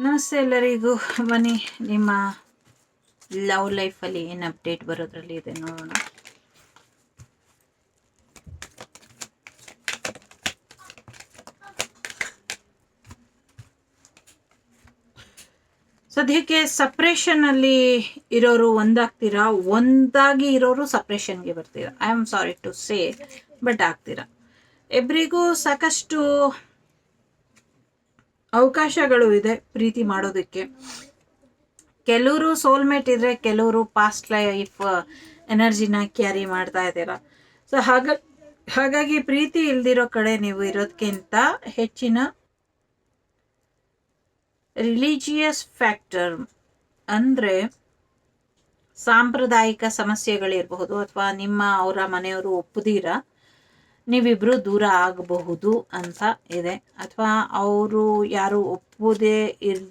ನಮಸ್ತೆ ಎಲ್ಲರಿಗೂ. ಬನ್ನಿ, ನಿಮ್ಮ ಲವ್ ಲೈಫಲ್ಲಿ ಏನು ಅಪ್ಡೇಟ್ ಬರೋದ್ರಲ್ಲಿ ಇದೆ ನೋಡೋಣ. ಸದ್ಯಕ್ಕೆ ಸಪ್ರೇಷನ್ ಅಲ್ಲಿ ಇರೋರು ಒಂದಾಗ್ತೀರಾ? ಒಂದಾಗಿ ಇರೋರು ಸಪ್ರೇಷನ್ಗೆ ಬರ್ತೀರಾ? I am sorry to say but ಆಗ್ತೀರಾ? ಇಬ್ಬರಿಗೂ ಸಾಕಷ್ಟು ಅವಕಾಶಗಳು ಇದೆ ಪ್ರೀತಿ ಮಾಡೋದಕ್ಕೆ. ಕೆಲವರು ಸೋಲ್ಮೇಟ್ ಇದ್ರೆ ಕೆಲವರು ಪಾಸ್ಟ್ ಲೈಫ್ ಎನರ್ಜಿನ ಕ್ಯಾರಿ ಮಾಡ್ತಾ ಇದ್ದೀರಾ. ಸೊ ಹಾಗ, ಹಾಗಾಗಿ ಪ್ರೀತಿ ಇಲ್ದಿರೋ ಕಡೆ ನೀವು ಇರೋದಕ್ಕಿಂತ ಹೆಚ್ಚಿನ ರಿಲಿಜಿಯಸ್ ಫ್ಯಾಕ್ಟರ್ ಅಂದರೆ ಸಾಂಪ್ರದಾಯಿಕ ಸಮಸ್ಯೆಗಳಿರಬಹುದು ಅಥವಾ ನಿಮ್ಮ ಅವರ ಮನೆಯವರು ಒಪ್ಪುದಿರ. ನೀವಿಬ್ಬರು ದೂರ ಆಗಬಹುದು ಅಂತ ಇದೆ. ಅಥವಾ ಅವರು ಯಾರು ಒಪ್ಪುದೇ ಇರ್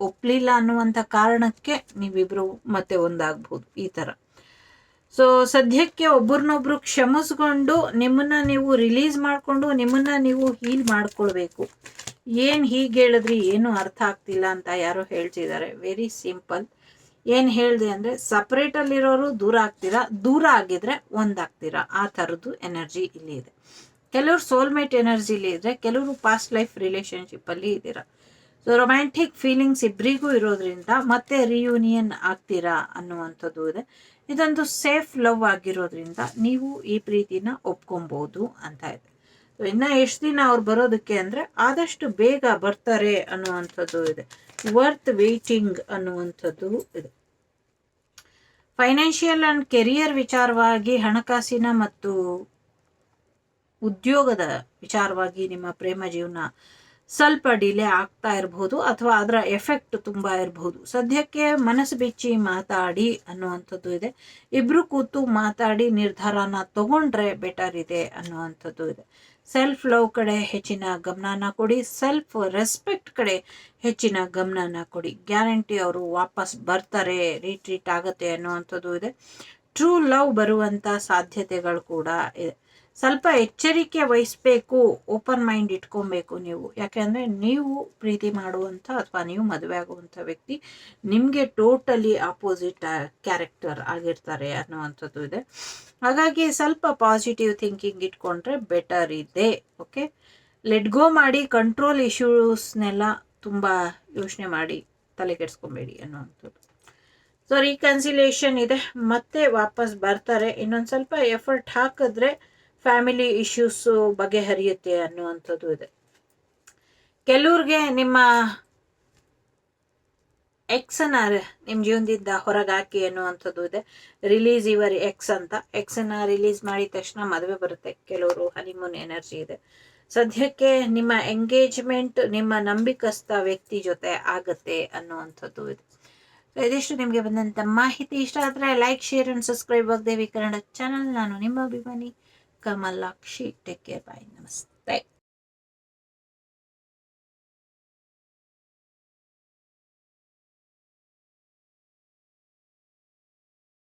ಒಪ್ಪಲಿಲ್ಲ ಅನ್ನುವಂಥ ಕಾರಣಕ್ಕೆ ನೀವಿಬ್ಬರು ಮತ್ತೆ ಒಂದಾಗಬಹುದು ಈ ಥರ ಸೊ ಸದ್ಯಕ್ಕೆ ಒಬ್ಬರನ್ನೊಬ್ರು ಕ್ಷಮಿಸ್ಕೊಂಡು ನಿಮ್ಮನ್ನ ನೀವು ರಿಲೀಸ್ ಮಾಡಿಕೊಂಡು ನಿಮ್ಮನ್ನ ನೀವು ಹೀಲ್ ಮಾಡ್ಕೊಳ್ಬೇಕು. ಏನು ಹೀಗೆ ಹೇಳಿದ್ರಿ, ಏನು ಅರ್ಥ ಆಗ್ತಿಲ್ಲ ಅಂತ ಯಾರೋ ಹೇಳ್ತಿದ್ದಾರೆ. ವೆರಿ ಸಿಂಪಲ್ ಏನು ಹೇಳಿದೆ ಅಂದರೆ ಸಪ್ರೇಟಲ್ಲಿರೋರು ದೂರ ಆಗ್ತೀರಾ? ದೂರ ಆಗಿದ್ರೆ ಒಂದಾಗ್ತೀರಾ? ಆ ಥರದ್ದು ಎನರ್ಜಿ ಇಲ್ಲಿ ಇದೆ. ಕೆಲವರು ಸೋಲ್ಮೇಟ್ ಎನರ್ಜಿಲಿ ಇದ್ರೆ ಕೆಲವರು ಪಾಸ್ಟ್ ಲೈಫ್ ರಿಲೇಷನ್ಶಿಪ್ಪಲ್ಲಿ ಇದ್ದೀರಾ. ಸೊ ರೊಮ್ಯಾಂಟಿಕ್ ಫೀಲಿಂಗ್ಸ್ ಇಬ್ಬರಿಗೂ ಇರೋದ್ರಿಂದ ಮತ್ತೆ ರಿಯೂನಿಯನ್ ಆಗ್ತೀರಾ ಅನ್ನುವಂಥದ್ದು ಇದೆ. ಇದೊಂದು ಸೇಫ್ ಲವ್ ಆಗಿರೋದ್ರಿಂದ ನೀವು ಈ ಪ್ರೀತಿನ ಒಪ್ಕೊಬೋದು ಅಂತ ಇದೆ. ಸೊ ಇನ್ನು ಎಷ್ಟು ದಿನ ಅವ್ರು ಬರೋದಕ್ಕೆ ಅಂದರೆ ಆದಷ್ಟು ಬೇಗ ಬರ್ತಾರೆ ಅನ್ನುವಂಥದ್ದು ಇದೆ. ವರ್ತ್ ವೇಟಿಂಗ್ ಅನ್ನುವಂಥದ್ದು ಇದೆ. ಫೈನಾನ್ಷಿಯಲ್ ಆ್ಯಂಡ್ ಕೆರಿಯರ್ ವಿಚಾರವಾಗಿ ಹಣಕಾಸಿನ ಮತ್ತು ಉದ್ಯೋಗದ ವಿಚಾರವಾಗಿ ನಿಮ್ಮ ಪ್ರೇಮ ಜೀವನ ಸ್ವಲ್ಪ ಡಿಲೇ ಆಗ್ತಾ ಇರಬಹುದು ಅಥವಾ ಅದರ ಎಫೆಕ್ಟ್ ತುಂಬ ಇರಬಹುದು ಸದ್ಯಕ್ಕೆ ಮನಸ್ಸು ಬಿಚ್ಚಿ ಮಾತಾಡಿ ಅನ್ನುವಂಥದ್ದು ಇದೆ. ಇಬ್ರು ಕೂತು ಮಾತಾಡಿ ನಿರ್ಧಾರನ ತಗೊಂಡ್ರೆ ಬೆಟರ್ ಇದೆ ಅನ್ನುವಂಥದ್ದು ಇದೆ. ಸೆಲ್ಫ್ ಲವ್ ಕಡೆ ಹೆಚ್ಚಿನ ಗಮನನ ಕೊಡಿ. ಸೆಲ್ಫ್ ರೆಸ್ಪೆಕ್ಟ್ ಕಡೆ ಹೆಚ್ಚಿನ ಗಮನನ ಕೊಡಿ. ಗ್ಯಾರಂಟಿ ಅವರು ವಾಪಸ್ ಬರ್ತಾರೆ ರೀಟ್ರೀಟ್ ಆಗುತ್ತೆ ಅನ್ನುವಂಥದ್ದು ಇದೆ. ಟ್ರೂ ಲವ್ ಬರುವಂಥ ಸಾಧ್ಯತೆಗಳು ಕೂಡ ಇದೆ. ಸ್ವಲ್ಪ ಎಚ್ಚರಿಕೆ ವಹಿಸ್ಬೇಕು, ಓಪನ್ ಮೈಂಡ್ ಇಟ್ಕೊಬೇಕು ನೀವು. ಯಾಕೆಂದರೆ ನೀವು ಪ್ರೀತಿ ಮಾಡುವಂಥ ಅಥವಾ ನೀವು ಮದುವೆ ಆಗುವಂಥ ವ್ಯಕ್ತಿ ನಿಮಗೆ ಟೋಟಲಿ ಆಪೋಸಿಟ್ ಕ್ಯಾರೆಕ್ಟರ್ ಆಗಿರ್ತಾರೆ ಅನ್ನುವಂಥದ್ದು ಇದೆ. ಹಾಗಾಗಿ ಸ್ವಲ್ಪ ಪಾಸಿಟಿವ್ ಥಿಂಕಿಂಗ್ ಇಟ್ಕೊಂಡ್ರೆ ಬೆಟರ್ ಇದೆ, ಓಕೆ? ಲೆಟ್ ಗೋ ಮಾಡಿ, ಕಂಟ್ರೋಲ್ ಇಶ್ಯೂಸ್ನೆಲ್ಲ ತುಂಬ ಯೋಚನೆ ಮಾಡಿ, ತಲೆ ಕೆಡಿಸ್ಕೊಬೇಡಿ ಅನ್ನುವಂಥದ್ದು. ಸೊ ರೀಕನ್ಸಿಲೇಷನ್ ಇದೆ. ಮತ್ತೆ ವಾಪಸ್ ಬರ್ತಾರೆ. ಇನ್ನೊಂದು ಸ್ವಲ್ಪ ಎಫರ್ಟ್ ಹಾಕಿದ್ರೆ ಫ್ಯಾಮಿಲಿ ಇಶ್ಯೂಸು ಬಗೆಹರಿಯುತ್ತೆ ಅನ್ನುವಂಥದ್ದು ಇದೆ. ಕೆಲವ್ರಿಗೆ ನಿಮ್ಮ ಎಕ್ಸನ್ನ ನಿಮ್ಮ ಜೀವನದಿಂದ ಹೊರಗಾಕಿ ಅನ್ನುವಂಥದ್ದು ಇದೆ. ರಿಲೀಸ್ ಇವರ್ ಎಕ್ಸ್ ಅಂತ. ಎಕ್ಸನ್ನ ರಿಲೀಸ್ ಮಾಡಿದ ತಕ್ಷಣ ಮದುವೆ ಬರುತ್ತೆ. ಕೆಲವರು ಹನಿಮೂನ್ ಎನರ್ಜಿ ಇದೆ. ಸದ್ಯಕ್ಕೆ ನಿಮ್ಮ ಎಂಗೇಜ್ಮೆಂಟ್, ನಿಮ್ಮ ನಂಬಿಕಸ್ಥ ವ್ಯಕ್ತಿ ಜೊತೆ ಆಗತ್ತೆ ಅನ್ನುವಂಥದ್ದು ಇದೆ. ಇದಿಷ್ಟು ನಿಮಗೆ ಬಂದಂಥ ಮಾಹಿತಿ. ಇಷ್ಟ ಆದರೆ ಲೈಕ್, ಶೇರ್ ಅಂಡ್ ಸಬ್ಸ್ಕ್ರೈಬ್ ಆಗದೇವಿ ಕನ್ನಡ ಚಾನಲ್. ನಾನು ನಿಮ್ಮ ಅಭಿಮಾನಿ. కమలాక్షి టేక్ కేర్ బాయ్ నమస్తే